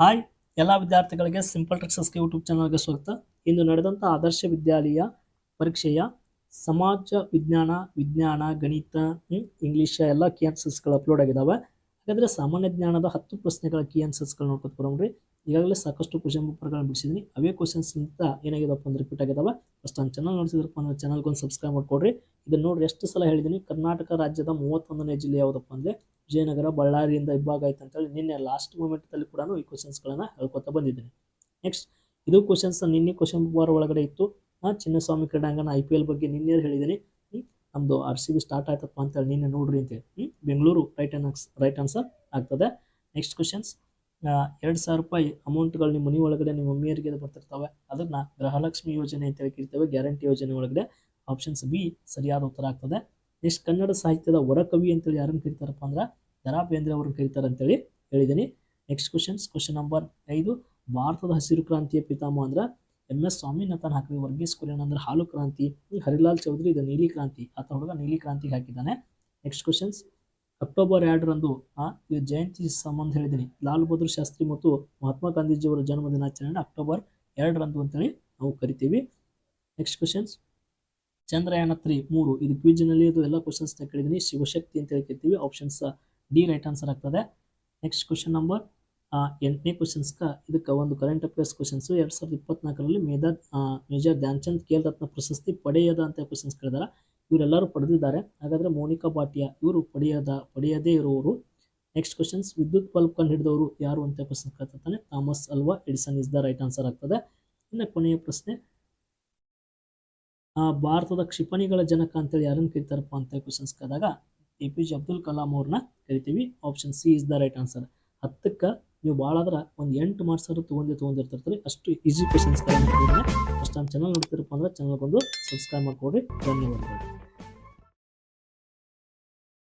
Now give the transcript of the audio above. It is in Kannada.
ಹಾಯ್, ಎಲ್ಲ ವಿದ್ಯಾರ್ಥಿಗಳಿಗೆ ಸಿಂಪಲ್ ಟ್ರಿಕ್ಸಸ್ ಯೂಟ್ಯೂಬ್ ಚಾನಲ್ಗೆ ಸ್ವಾಗತ. ಇಂದು ನಡೆದಂಥ ಆದರ್ಶ ವಿದ್ಯಾಲಯ ಪರೀಕ್ಷೆಯ ಸಮಾಜ ವಿಜ್ಞಾನ ವಿಜ್ಞಾನ, ಗಣಿತ ಇಂಗ್ಲಿಷ್ ಕೆ ಕೀ ಸಿಸ್ಗಳು ಅಪ್ಲೋಡ್ ಆಗಿದಾವೆ. ಹಾಗಾದ್ರೆ ಸಾಮಾನ್ಯ ಜ್ಞಾನದ ಹತ್ತು ಪ್ರಶ್ನೆಗಳ ಕೀ ಆನ್ಸರ್ಸ್ಗಳು ನೋಡ್ಕೊತ ಬರೋಣ್ರಿ ಈಗಾಗಲೇ ಸಾಕಷ್ಟು ಕ್ವಶನ್ ಪೇಪರ್ಗಳನ್ನ ಬಿಡಿಸಿದ್ದೀನಿ ಅವೇ ಕ್ವಶನ್ಸ್ ಅಂತ ಏನಾಗಿದಪ್ಪ ಅಂದ್ರೆ ರಿಪೀಟ್ ಆಗಿದಾವೆ. ಫಸ್ಟ್ ನನ್ನ ಚಾನಲ್ ನೋಡಿಸಿದ್ರಪ್ಪ ಅಂದ್ರೆ ಚಾನಲ್ಗೆ ಒಂದು ಸಬ್ಸ್ಕ್ರೈಬ್ ಮಾಡ್ಕೊಡ್ರಿ. ಇದನ್ನು ನೋಡ್ರಿ, ಎಷ್ಟು ಸಲ ಹೇಳಿದ್ದೀನಿ ಕರ್ನಾಟಕ ರಾಜ್ಯದ ಮೂವತ್ತೊಂದನೇ ಜಿಲ್ಲೆ ಯಾವುದಪ್ಪ ಅಂದ್ರೆ ವಿಜಯನಗರ, ಬಳ್ಳಾರಿಯಿಂದ ಇಬ್ಬಾಗ ಆಯ್ತು ಅಂತೇಳಿ ನಿನ್ನೆ ಲಾಸ್ಟ್ ಮೂಮೆಂಟಲ್ಲಿ ಕೂಡ ಈ ಕ್ವಶನ್ಸ್ಗಳನ್ನ ಹೇಳ್ಕೊತಾ ಬಂದಿದ್ದೀನಿ. ನೆಕ್ಸ್ಟ್ ಇದು ಕ್ವಶನ್ಸ್ ನಿನ್ನೆ ಕ್ವಶನ್ ಪೇಪರ್ ಒಳಗಡೆ ಇತ್ತು. ಚಿನ್ನಸ್ವಾಮಿ ಕ್ರೀಡಾಂಗಣ ಐ ಪಿ ಎಲ್ ಬಗ್ಗೆ ನಿನ್ನೆ ಹೇಳಿದ್ದೀನಿ ಹ್ಮ್, ನಮ್ದು ಆರ್ ಸಿ ಬಿ ಸ್ಟಾರ್ಟ್ ಆಯ್ತಪ್ಪ ಅಂತೇಳಿ ನಿನ್ನೆ ನೋಡ್ರಿ ಅಂತೇಳಿ. ಬೆಂಗಳೂರು ರೈಟ್ ರೈಟ್ ಆನ್ಸರ್ ಆಗ್ತದೆ. ನೆಕ್ಸ್ಟ್ ಕ್ವಶನ್ಸ್ ಎರಡು ಸಾವಿರ ರೂಪಾಯಿ ಅಮೌಂಟ್ಗಳು ನಿಮ್ಮ ಮನೆ ಒಳಗಡೆ ನಿಮ್ಮ ಮಮ್ಮಿಯರಿಗೆ ಬರ್ತಿರ್ತವೆ. ಅದನ್ನ ಗೃಹಲಕ್ಷ್ಮಿ ಯೋಜನೆ ಅಂತೇಳಿ ಕರಿತೇವೆ ಗ್ಯಾರಂಟಿ ಯೋಜನೆ ಒಳಗಡೆ. ಆಪ್ಷನ್ಸ್ ಬಿ ಸರಿಯಾದ ಉತ್ತರ ಆಗ್ತದೆ. ನೆಕ್ಸ್ಟ್ ಕನ್ನಡ ಸಾಹಿತ್ಯದ ವರಕವಿ ಅಂತೇಳಿ ಯಾರನ್ನು ಕರೀತಾರಪ್ಪ ಅಂದ್ರೆ ದರಾ ಬೇಂದ್ರೆ ಅವ್ರನ್ನ ಕರೀತಾರೆ ಅಂತೇಳಿ ಹೇಳಿದ್ದೀನಿ ನೆಕ್ಸ್ಟ್ ಕ್ವಶನ್ಸ್ ಕ್ವಶನ್ ನಂಬರ್ ಐದು. ಭಾರತದ ಹಸಿರು ಕ್ರಾಂತಿಯ ಪಿತಾಮಹ ಅಂದ್ರೆ ಎಂ ಎಸ್ ಸ್ವಾಮಿನಾಥನ್ ಹಾಕಿದ್ವಿ ವರ್ಗೀಸ್ ಕುರಿಯನ್ ಅಂದ್ರೆ ಹಾಲು ಕ್ರಾಂತಿ, ಹರಿಲಾಲ್ ಚೌಧರಿ, ಇದು ನೀಲಿ ಕ್ರಾಂತಿ. ಆತ ಹುಡುಗ ನೀಲಿ ಕ್ರಾಂತಿಗೆ ಹಾಕಿದ್ದಾನೆ. ನೆಕ್ಸ್ಟ್ ಕ್ವಶನ್ಸ್ ಅಕ್ಟೋಬರ್ ಎರಡರಂದು, ಆ ಇದು ಜಯಂತಿ ಸಂಬಂಧ ಹೇಳಿದ್ದೀನಿ. ಲಾಲ್ ಬಹದ್ದೂರ್ ಶಾಸ್ತ್ರಿ ಮತ್ತು ಮಹಾತ್ಮ ಗಾಂಧೀಜಿಯವರ ಜನ್ಮ ದಿನಾಚರಣೆ ಅಕ್ಟೋಬರ್ ಎರಡರಂದು ಅಂತೇಳಿ ನಾವು ಕರಿತೀವಿ. ನೆಕ್ಸ್ಟ್ ಕ್ವಶನ್ಸ್ ಚಂದ್ರಯಾನ ತ್ರೀ, ಮೂರು. ಇದು ಕ್ವಿಜ್ನಲ್ಲಿ ಇದು ಎಲ್ಲ ಕ್ವಶನ್ಸ್ನ ಕೇಳಿದ್ದೀನಿ. ಶಿವಶಕ್ತಿ ಅಂತ ಹೇಳಿ ಕೇಳ್ತೀವಿ. ಆಪ್ಷನ್ಸ್ ಡಿ ರೈಟ್ ಆನ್ಸರ್ ಆಗ್ತದೆ. ನೆಕ್ಸ್ಟ್ ಕ್ವಶನ್ ನಂಬರ್ ಎಂಟನೇ ಕ್ವಶನ್ಸ್ಗೆ ಇದಕ್ಕೆ ಒಂದು ಕರೆಂಟ್ ಅಫೇರ್ಸ್ ಕ್ವಶನ್ಸು ಎರಡು ಸಾವಿರದ ಇಪ್ಪತ್ನಾಲ್ಕರಲ್ಲಿ ಮೇಧಾ ಮೇಜರ್ ಧ್ಯಾನ್ಚಂದ್ ಖೇಲ್ ರತ್ನ ಪ್ರಶಸ್ತಿ ಪಡೆಯದ ಅಂತ ಕ್ವಶನ್ಸ್ ಕೇಳಿದಾರೆ. ಇವರೆಲ್ಲರೂ ಪಡೆದಿದ್ದಾರೆ. ಹಾಗಾದರೆ ಮೋನಿಕಾ ಭಾಟಿಯಾ ಇವರು ಪಡೆಯದ, ಪಡೆಯದೇ ಇರುವವರು ನೆಕ್ಸ್ಟ್ ಕ್ವಶನ್ಸ್ ವಿದ್ಯುತ್ ಬಲ್ಬ್ ಕಂಡು ಹಿಡಿದವರು ಯಾರು ಅಂತ ಕ್ವಶನ್ ಕೇಳ್ತಾನೆ Thomas Alva, Edison is the right answer ಆಗ್ತದೆ. ಇನ್ನು ಕೊನೆಯ ಪ್ರಶ್ನೆ. ಭಾರತದ ಕ್ಷಿಪಣಿಗಳ ಜನಕ ಅಂತೇಳಿ ಯಾರನ್ನು ಕರಿತಾರಪ್ಪ ಅಂತ ಕ್ವಶನ್ಸ್ ಕೇಳಿದಾಗ A P J Abdul Kalam ಅವ್ರನ್ನ ಕರಿತೀವಿ. Option C is the right answer ಹತ್ತಕ್ಕೆ ನೀವು ಭಾಳ ಆದ್ರೆ ಒಂದು ಎಂಟು ಮಾರ್ಕ್ಸ್ ಆದರೂ ತೊಗೊಂಡೇ ತೊಗೊಂಡಿರ್ತಿರ್ತೀರಿ ಅಷ್ಟು ಈಸಿ ಕ್ವಶನ್ಸ್ಗಳನ್ನ ಫಸ್ಟ್ ನಮ್ಮ ಚಾನಲ್ ನೋಡ್ತಿರಪ್ಪ ಅಂದ್ರೆ ಚಾನಲ್ಗೊಂದು ಸಬ್ಸ್ಕ್ರೈಬ್ ಮಾಡ್ಕೊಡ್ರಿ. ಧನ್ಯವಾದಗಳು.